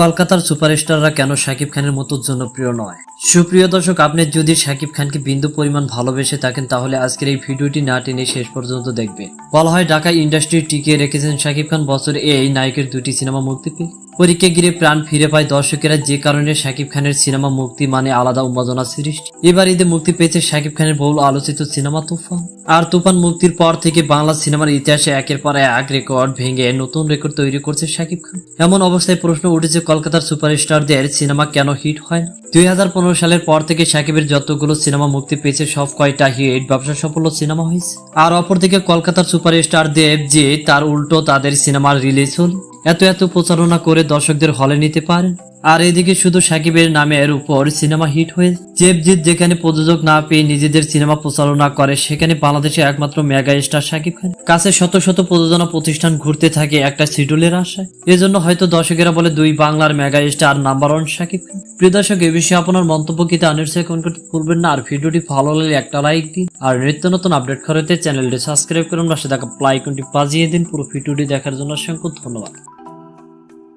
কলকাতার সুপারস্টাররা কেন শাকিব খানের মতো জনপ্রিয় নয়? সুপ্রিয় দর্শক, আপনি যদি শাকিব খানকে বিন্দু পরিমাণ ভালোবেসে থাকেন, তাহলে আজকের এই ভিডিওটি না টেনে শেষ পর্যন্ত দেখবেন। বলা হয়, ঢাকা ইন্ডাস্ট্রি টিকিয়ে রেখেছেন শাকিব খান বছরে এই নায়কের দুটি সিনেমা মুক্তি পেয়ে। পরীক্ষা গিরে প্রাণ ফিরে পায় দর্শকেরা, যে কারণে শাকিব খানের সিনেমা মুক্তি মানে আলাদা উন্মাদনা সৃষ্টি। এবার ঈদে মুক্তি পেয়েছে শাকিব খানের বহুল আলোচিত সিনেমা তুফান। আর তুফান মুক্তির পর থেকে বাংলা সিনেমার ইতিহাসে একের পর এক রেকর্ড ভেঙে নতুন রেকর্ড তৈরি করছে শাকিব খান। এমন অবস্থায় প্রশ্ন উঠেছে কলকাতার সুপারস্টারদের সিনেমা কেন হিট হয় না? দুই সালের পর থেকে শাকিবের যতগুলো সিনেমা মুক্তি পেয়েছে, সব কয়টা হিট ব্যবসা সফল সিনেমা হয়েছে। আর অপরদিকে কলকাতার সুপারস্টার দেব যে, তার উল্টো তাদের সিনেমার রিলিজ হল। এত এত প্রচারণা করে দর্শকদের হলে নিতে পারেন। আর এদিকে শুধু সাকিবের নামের উপর সিনেমা হিট হয়ে জেবজিৎ যেখানে প্রযোজক না পেয়ে নিজেদের সিনেমা প্রচারণা করে, সেখানে বাংলাদেশে একমাত্র মেগা স্টার সাকিব খান। কাছে শত শত প্রযোজনা প্রতিষ্ঠান ঘুরতে থাকে একটা শিডিউলের আশায়। এজন্য হয়তো দর্শকেরা বলে দুই বাংলার mega star number one Shakib Khan. প্রিয় দর্শক, এ বিষয়ে আপনার মন্তব্য কি আনির কমেন্ট করতে ভুলবেন না। আর ভিডিওটি ভালো লাগলে একটা লাইক দিন। আর নিত্য নতুন আপডেট করাতে চ্যানেলটি সাবস্ক্রাইব করুন। পাশে থাকা প্লাইকনটি বাজিয়ে দিন। পুরো ভিডিওটি দেখার জন্য অসংখ্য ধন্যবাদ।